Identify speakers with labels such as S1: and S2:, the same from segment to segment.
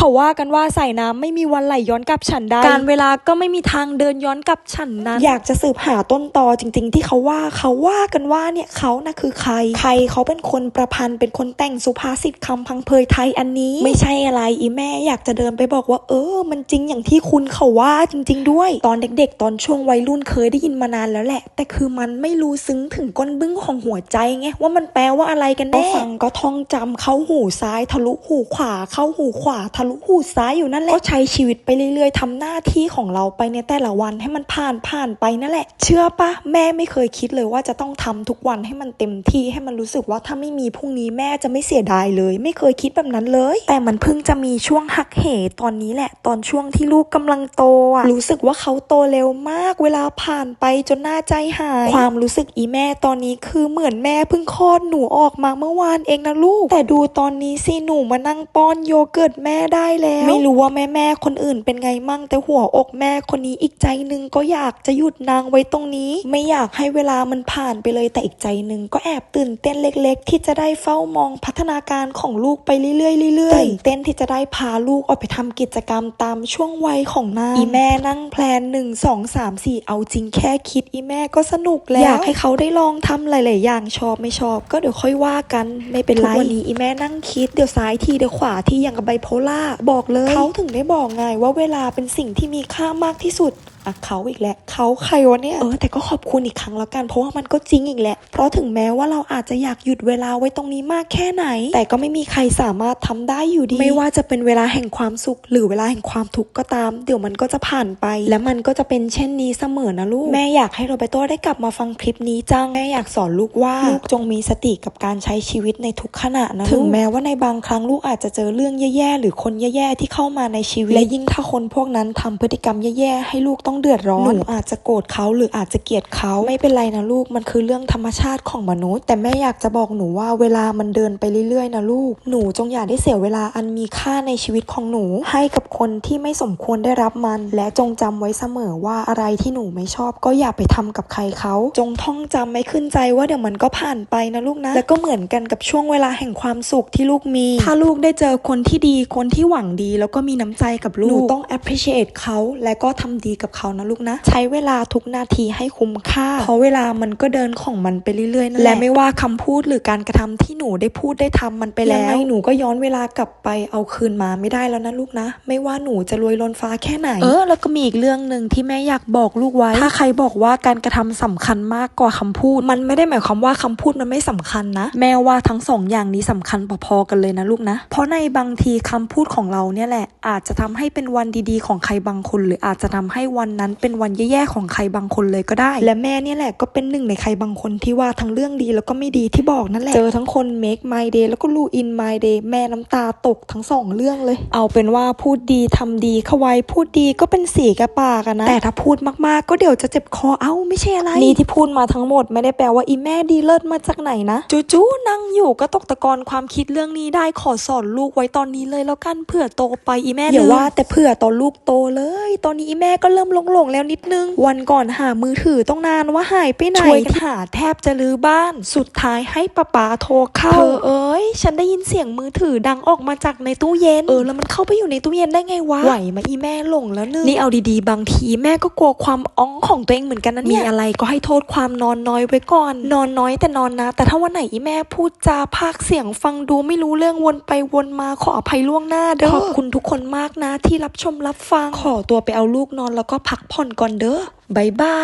S1: เขาว่ากันว่าสายน้ำไม่มีวันไหลย้อนกลับฉันได้ การเวลาก็ไม่มีทางเดินย้อนกลับฉันนั้นอยากจะสืบหาต้นตอจริง ๆ ที่เขาว่าเขาว่ากันว่าเนี่ยเขาน่ะคือใคร ใครเขาเป็นคนประพันธ์เป็นคนแต่งสุภาษิตคำพังเพยไทยอันนี้ ไม่ใช่อะไรอีแม่อยากจะเดินไปบอกว่า เออ มันจริงอย่างที่คุณเขาว่าจริง ๆ ด้วย ตอนเด็ก ๆ ตอนช่วงวัยรุ่นเคยได้ยินมานานแล้วแหละ แต่คือมันไม่รู้ซึ้งถึงก้นบึ้งของหัวใจไงว่ามันแปลว่าอะไรกันแน่ฟังก็ท่องจำเข้าหูซ้ายทะลุหูขวาเข้าหูขวาทะลุหูซ้ายอยู่นั่นแหละก็ใช้ชีวิตไปเรื่อยๆทำหน้าที่ของเราไปในแต่ละวันให้มันผ่านผ่านไปนั่นแหละ เชื่อปะแม่ไม่เคยคิดเลยว่าจะต้องทำทุกวันให้มันเต็มที่ให้มันรู้สึกว่าถ้าไม่มีพรุ่งนี้แม่จะไม่เสียดายเลย ไม่เคยคิดแบบนั้นเลย แต่มันเพิ่งจะมีช่วงหักเหตอนนี้แหละ ตอนช่วงที่ลูกกำลังโตอะรู้สึกว่าเขาโตเร็วมากเวลาผ่านไปจนหน้าใจหาย ความรู้สึกอีแม่ตอนนี้คือเหมือนแม่เพิ่งคลอดหนูออกมาเมื่อวานเองนะลูก แต่ดูตอนนี้สิหนูมานั่งป้อนโยเกิร์ตแม่ได้แล้ว ไม่รู้ว่าแม่แม่ๆคนอื่นเป็นไงมั่งแต่หัวอกแม่คนนี้อีกใจหนึ่งก็อยากจะหยุดนางไว้ตรงนี้ ไม่อยากให้เวลามันผ่านไปเลยแต่อีกใจหนึ่งก็แอบตื่นเต้นเล็ก ๆ ที่จะได้เฝ้ามองพัฒนาการของลูกไปเรื่อยๆเรื่อยๆตื่นเต้นที่จะได้พาลูกออกไปทำกิจกรรมตามช่วงวัยของนางอีแม่นั่งแพลนหนึ่งสองสามสี่เอาจริงแค่คิดอีแม่ก็สนุกแล้วอยากให้เขาได้ลองทำหลาย ๆ อย่างชอบไม่ชอบ ก็เดี๋ยวค่อยว่ากันไม่เป็นไรวันนี้อีแม่นั่งคิดเดี๋ยวซ้ายทีเดี๋ยวขวาทีอย่างกับไบโพล่าบอกเลย เขาถึงได้บอกไงว่าเวลาเป็นสิ่งที่มีค่ามากที่สุด อะเขาอีกแล้วเขาใครวะเนี่ยเออแต่ก็ขอบคุณอีกครั้งแล้วกัน เพราะว่ามันก็จริงอีกแหละ เพราะถึงแม้ว่าเราอาจจะอยากหยุดเวลาไว้ตรงนี้มากแค่ไหน แต่ก็ไม่มีใครสามารถทำได้อยู่ดี ไม่ว่าจะเป็นเวลาแห่งความสุข หรือเวลาแห่งความทุกข์ก็ตาม เดี๋ยวมันก็จะผ่านไป และมันก็จะเป็นเช่นนี้เสมอนะลูก แม่อยากให้โรเบโตได้กลับมาฟังคลิปนี้จัง แม่อยากสอนลูกว่าลูกจงมีสติกับการใช้ชีวิตในทุกขณะนะถึงแม้ว่าในบางครั้งลูกอาจจะเจอเรื่องแย่ๆหรือคนแย่ๆที่เข้ามาในชีวิต และยิ่งถ้าคนพวกนั้นทำพฤติกรรมแย่ๆให้ลูกต้องเดือดร้อน หนูอาจจะโกรธเขาหรืออาจจะเกลียดเขาไม่เป็นไรนะลูก มันคือเรื่องธรรมชาติของมนุษย์ แต่แม่อยากจะบอกหนูว่าเวลามันเดินไปเรื่อยๆนะลูก หนูจงอย่าได้เสียเวลาอันมีค่าในชีวิตของหนู ให้กับคนที่ไม่สมควรได้รับมัน และจงจำไว้เสมอว่าอะไรที่หนูไม่ชอบ ก็อย่าไปทำกับใครเขา จงท่องจำไม่ขึ้นใจว่าเดี๋ยวมันก็ผ่านไปนะลูกนะ แล้วก็เหมือนกันกับช่วงเวลาแห่งความสุขที่ลูกมี ถ้าลูกได้เจอคนที่ดีคนที่หวังดี แล้วก็มีน้ำใจกับลูกหนูต้อง appreciate เขาและก็ทำดีกับเขานะลูกนะ ใช้เวลาทุกนาทีให้คุ้มค่า เพราะเวลามันก็เดินของมันไปเรื่อยๆนั่นแหละและไม่ว่าคำพูดหรือการกระทำที่หนูได้พูดได้ทำมันไปแล้วยังไงหนูก็ย้อนเวลากลับไปเอาคืนมาไม่ได้แล้วนะลูกนะ ไม่ว่าหนูจะรวยล้นฟ้าแค่ไหน เออ แล้วก็มีอีกเรื่องหนึ่งที่แม่อยากบอกลูกไว้ ถ้าใครบอกว่าการกระทำสำคัญมากกว่าคำพูด มันไม่ได้หมายความว่าคำพูดมันไม่สำคัญนะ แม่ว่าทั้งสองอย่างนี้สำคัญพอๆกันเลยนะลูกนะ เพราะในบางทีคำพูดของเราเนี่ยแหละอาจจะทำให้เป็นวันดีๆ ของใครบางคน หรืออาจจะทำให้วันนั้นเป็นวันแย่ๆของใครบางคนเลยก็ได้ และแม่เนี่ยแหละก็เป็นหนึ่งในใครบางคนที่ว่าทั้งเรื่องดีแล้วก็ไม่ดีที่บอกนั่นแหละ เจอทั้งคน make my day แล้วก็ r u in my day แม่น้ำตาตกทั้งสองเรื่องเลย เอาเป็นว่าพูดดีทำดีเข้าไว้พูดดีก็เป็นสีแกบปากอะนะ แต่ถ้าพูดมากๆก็เดี๋ยวจะเจ็บคอเอ้าไม่ใช่อะไร นี่ที่พูดมาทั้งหมดไม่ได้แปลว่าอีแม่ดีเลิศมาจากไหนนะจู่ๆนั่งอยู่ก็ตกตะกอนความคิดเรื่องนี้ได้ขอสอนลูกไว้ตอนนี้เลยแล้วกันเผื่อโตไปอีแม่อย่าว่าแต่เผื่อตอนลูกโตเลย ตอนนี้อีแม่ก็เริ่มหลงๆแล้วนิดนึง วันก่อนหามือถือต้องนานว่าหายไปไหนช่วยกันหาแทบจะลือบ้าน สุดท้ายให้ป้าป๋าโทรเข้าเธอเอ้ย ฉันได้ยินเสียงมือถือดังออกมาจากในตู้เย็น เออแล้วมันเข้าไปอยู่ในตู้เย็นได้ไงวะไหวมาอีแม่หลงแล้วนึงนี่เอาดีๆ บางทีแม่ก็กลัวความอ้องของตัวเองเหมือนกันนะเนี่ยมีอะไรก็ให้โทษความนอนน้อยไว้ก่อน นอนน้อยแต่นอนนะ แต่ถ้าวันไหนอีแม่พูดจาพากเสียงฟังดูไม่รู้เรื่องวนไปวนมาขออภัยล่วงหน้าเด้อขอบคุณทุกคนมากนะที่รับชมรับฟังขอตัวไปเอาลูกนอนแล้วก็พักผ่อนก่อนเด้อบายบา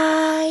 S1: ย